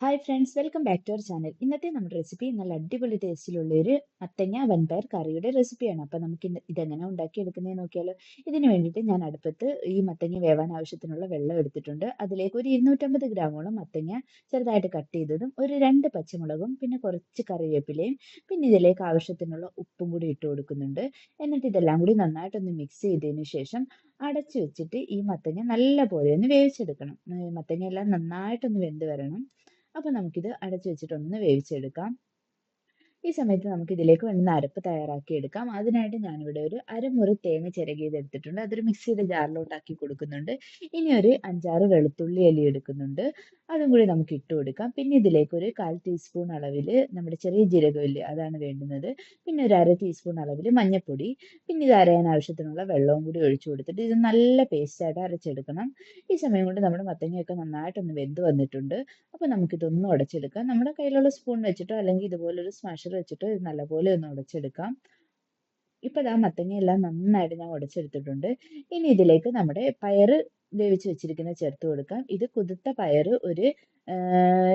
Hi friends welcome back to our channel ഇന്നത്തെ നമ്മുടെ recipe നല്ല അടിപൊളി ടേസ്റ്റിലുള്ള ഒരു മത്തങ്ങ വൻപയർ കറിയുടെ റെസിപ്പിയാണ് അപ്പോൾ നമുക്ക് ഇതെങ്ങനെ ഉണ്ടാക്കിയെടുക്കുന്നതെന്ന് നോക്കിയാലോ. ഇതിന് വേണ്ടിയിട്ട് ഞാൻ അടുപ്പത്ത് ഈ മത്തങ്ങ വേവാൻ ആവശ്യത്തിനുള്ള വെള്ളം എടുത്തിട്ടുണ്ട്. അതിലേക്ക് ഒരു ഇരുന്നൂറ്റമ്പത് ഗ്രാമോളം മത്തങ്ങ ചെറുതായിട്ട് കട്ട് ചെയ്തതും ഒരു രണ്ട് പച്ചമുളകും പിന്നെ കുറച്ച് കറിവേപ്പിലയും പിന്നെ ഇതിലേക്ക് ആവശ്യത്തിനുള്ള ഉപ്പും കൂടി ഇട്ട് കൊടുക്കുന്നുണ്ട്. എന്നിട്ട് ഇതെല്ലാം കൂടി നന്നായിട്ടൊന്ന് മിക്സ് ചെയ്തതിന് ശേഷം അടച്ചു വെച്ചിട്ട് ഈ മത്തങ്ങ നല്ല പോലെ ഒന്ന് വേവിച്ചെടുക്കണം. മത്തങ്ങ എല്ലാം നന്നായിട്ടൊന്ന് വെന്ത് വരണം. അപ്പോൾ നമുക്കിത് അടച്ചു വെച്ചിട്ട് ഒന്ന് വേവിച്ചെടുക്കാം. ഈ സമയത്ത് നമുക്ക് ഇതിലേക്ക് വേണ്ടുന്ന അരപ്പ് തയ്യാറാക്കി എടുക്കാം. അതിനായിട്ട് ഞാനിവിടെ ഒരു അരമുറി തേങ്ങ ചിരകിയത് എടുത്തിട്ടുണ്ട് അതൊരു മിക്സിയുടെ ജാറിലോട്ടാക്കി കൊടുക്കുന്നുണ്ട്. ഇനി ഒരു അഞ്ചാറ് വെളുത്തുള്ളി എലി എടുക്കുന്നുണ്ട്. അതും കൂടി നമുക്ക് ഇട്ട് കൊടുക്കാം. പിന്നെ ഇതിലേക്ക് ഒരു കാൽ ടീസ്പൂൺ അളവിൽ നമ്മുടെ ചെറിയ ജീരകമില്ലേ അതാണ് വേണ്ടുന്നത്. പിന്നെ ഒരു അര ടീസ്പൂൺ അളവിൽ മഞ്ഞൾപ്പൊടി പിന്നെ ഇത് അരയാൻ ആവശ്യത്തിനുള്ള വെള്ളവും കൂടി ഒഴിച്ചു കൊടുത്തിട്ട് ഇത് നല്ല പേസ്റ്റായിട്ട് അരച്ചെടുക്കണം. ഈ സമയം കൊണ്ട് നമ്മുടെ മത്തങ്ങയൊക്കെ നന്നായിട്ടൊന്ന് വെന്ത് വന്നിട്ടുണ്ട്. അപ്പോൾ നമുക്കിതൊന്ന് ഉടച്ചെടുക്കാം. നമ്മുടെ കയ്യിലുള്ള സ്പൂൺ വെച്ചിട്ടോ അല്ലെങ്കിൽ ഇതുപോലൊരു വെച്ചിട്ട് നല്ലപോലെ ഒന്ന് ഉടച്ചെടുക്കാം. ഇപ്പം ഇതാ മത്തങ്ങയെല്ലാം നന്നായിട്ട് ഞാൻ ഉടച്ചെടുത്തിട്ടുണ്ട്. ഇനി ഇതിലേക്ക് നമ്മുടെ പയറ് വേവിച്ച് വെച്ചിരിക്കുന്ന ചേർത്ത് കൊടുക്കാം. ഇത് കുതിർത്ത പയറ് ഒരു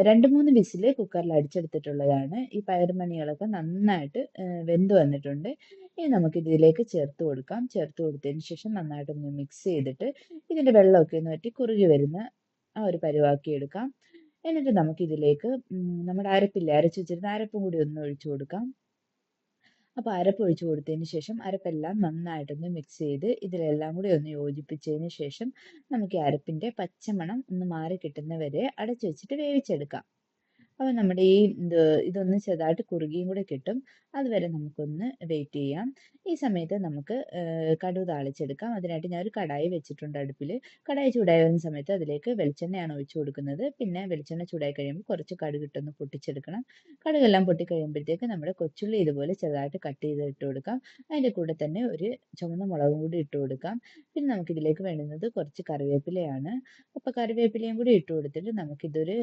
രണ്ട് മൂന്ന് വിസിൽ കുക്കറിൽ അടിച്ചെടുത്തിട്ടുള്ളതാണ്. ഈ പയറുമണികളൊക്കെ നന്നായിട്ട് വെന്ത് വന്നിട്ടുണ്ട്. ഇനി നമുക്ക് ഇതിലേക്ക് ചേർത്ത് കൊടുക്കാം. ചേർത്ത് കൊടുത്തതിന് ശേഷം നന്നായിട്ട് ഒന്ന് മിക്സ് ചെയ്തിട്ട് ഇതിന്റെ വെള്ളമൊക്കെ ഒന്ന് വറ്റി കുറുകി വരുന്ന ആ ഒരു പരുവാക്കി എടുക്കാം. എന്നിട്ട് നമുക്ക് ഇതിലേക്ക് നമ്മുടെ അരപ്പില്ല അരച്ച് വെച്ചിരുന്ന അരപ്പും കൂടി ഒന്ന് ഒഴിച്ചു കൊടുക്കാം. അപ്പോൾ അരപ്പ് ഒഴിച്ചു കൊടുത്തതിന് ശേഷം അരപ്പെല്ലാം നന്നായിട്ടൊന്ന് മിക്സ് ചെയ്ത് ഇതിലെല്ലാം കൂടി ഒന്ന് യോജിപ്പിച്ചതിന് ശേഷം നമുക്ക് ഈ അരപ്പിന്റെ പച്ചമണം ഒന്ന് മാറി കിട്ടുന്ന വരെ അടച്ചു വെച്ചിട്ട് വേവിച്ചെടുക്കാം. അപ്പോൾ നമ്മുടെ ഈ ഇത് ഇതൊന്ന് ചെറുതായിട്ട് കുറുകിയും കൂടെ കിട്ടും. അതുവരെ നമുക്കൊന്ന് വെയിറ്റ് ചെയ്യാം. ഈ സമയത്ത് നമുക്ക് കടുക് താളിച്ചെടുക്കാം. അതിനായിട്ട് ഞാൻ ഒരു കടായി വെച്ചിട്ടുണ്ട് അടുപ്പിൽ. കടായി ചൂടായി വരുന്ന സമയത്ത് അതിലേക്ക് വെളിച്ചെണ്ണയാണ് ഒഴിച്ചു കൊടുക്കുന്നത്. പിന്നെ വെളിച്ചെണ്ണ ചൂടായി കഴിയുമ്പോൾ കുറച്ച് കടുക് ഇട്ടൊന്ന് പൊട്ടിച്ചെടുക്കണം. കടുകെല്ലാം പൊട്ടി കഴിയുമ്പോഴത്തേക്ക് നമ്മുടെ കൊച്ചുള്ളി ഇതുപോലെ ചെറുതായിട്ട് കട്ട് ചെയ്ത് ഇട്ട് കൊടുക്കാം. അതിന്റെ കൂടെ തന്നെ ഒരു ചുവന്ന മുളകും കൂടി ഇട്ട് കൊടുക്കാം. പിന്നെ നമുക്ക് ഇതിലേക്ക് വേണ്ടുന്നത് കുറച്ച് കറിവേപ്പിലയാണ്. അപ്പോൾ കറിവേപ്പിലയും കൂടി ഇട്ട് കൊടുത്തിട്ട് നമുക്കിതൊരു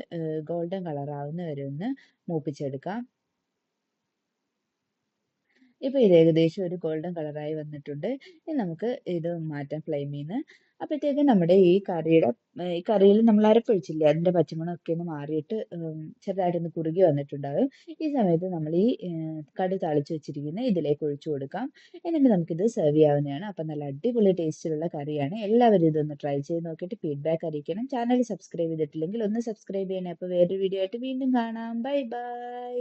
ഗോൾഡൻ കളറാവുന്ന വരെ ഒന്ന് മൂപ്പിച്ചെടുക്കാം. ഇപ്പോൾ ഇത് ഏകദേശം ഒരു ഗോൾഡൻ കളറായി വന്നിട്ടുണ്ട്. ഇനി നമുക്ക് ഇത് മാറ്റാം ഫ്ലെയിമിൽ അപ്പോഴത്തേക്കും നമ്മുടെ ഈ കറിയുടെ ഈ കറിയിൽ നമ്മൾ അരപ്പൊഴിച്ചില്ലേ? അതിന്റെ പച്ചമണമൊക്കെ ഒന്ന് മാറിയിട്ട് ചെറുതായിട്ടൊന്ന് കുറുകി വന്നിട്ടുണ്ടാകും. ഈ സമയത്ത് നമ്മൾ ഈ കടി തളിച്ച് വെച്ചിരിക്കുന്ന ഇതിലേക്ക് ഒഴിച്ചു കൊടുക്കാം. എന്നിട്ട് നമുക്കിത് സെർവ് ചെയ്യാവുന്നതാണ്. അപ്പം നല്ല അടിപൊളി ടേസ്റ്റിലുള്ള കറിയാണ്. എല്ലാവരും ഇതൊന്ന് ട്രൈ ചെയ്ത് നോക്കിയിട്ട് ഫീഡ്ബാക്ക് അറിയിക്കണം. ചാനൽ സബ്സ്ക്രൈബ് ചെയ്തിട്ടില്ലെങ്കിൽ ഒന്ന് സബ്സ്ക്രൈബ് ചെയ്യണേ. അപ്പോൾ വേറൊരു വീഡിയോ ആയിട്ട് വീണ്ടും കാണാം. Bye bye